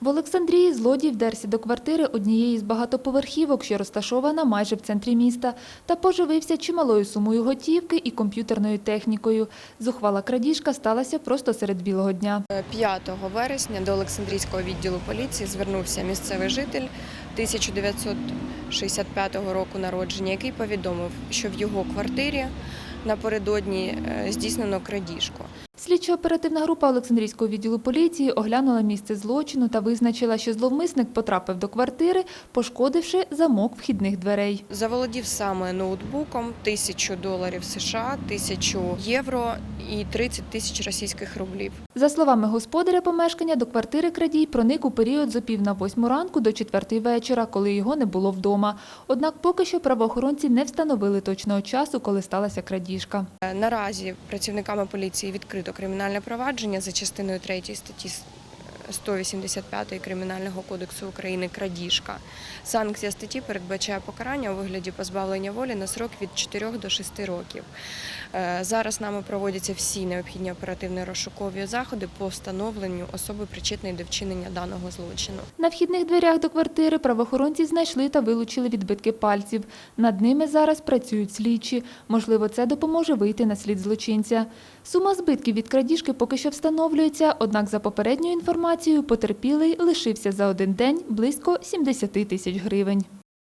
В Олександрії злодій вдерся до квартири однієї з багатоповерхівок, що розташована майже в центрі міста, та поживився чималою сумою готівки і комп'ютерною технікою. Зухвала крадіжка сталася просто серед білого дня. 5 вересня до Олександрійського відділу поліції звернувся місцевий житель 1965 року народження, який повідомив, що в його квартирі напередодні е, здійснено крадіжку. Слідчо-оперативна група Олександрійського відділу поліції оглянула місце злочину та визначила, що зловмисник потрапив до квартири, пошкодивши замок вхідних дверей. Заволодів саме ноутбуком, тисячу доларів США, тисячу євро і 30 тисяч російських рублів. За словами господаря помешкання, до квартири крадій проник у період з опів на восьму ранку до четвертої вечора, коли його не було вдома. Однак поки що правоохоронці не встановили точного часу, коли сталася крадіжка. Е, Наразі працівниками поліції відкрито кримінальне провадження за частиною 3 статті 185 Кримінального кодексу України крадіжка. Санкція статті передбачає покарання у вигляді позбавлення волі на срок від 4 до 6 років. Е, Зараз нами проводяться всі необхідні оперативні розшукові заходи по встановленню особи причетної до вчинення даного злочину. На вхідних дверях до квартири правоохоронці знайшли та вилучили відбитки пальців. Над ними зараз працюють слідчі. Можливо, це допоможе вийти на слід злочинця. Сума збитків від крадіжки поки що встановлюється, однак за попередньою інформацією потерпілий лишився за один день близько 70 тисяч гривень.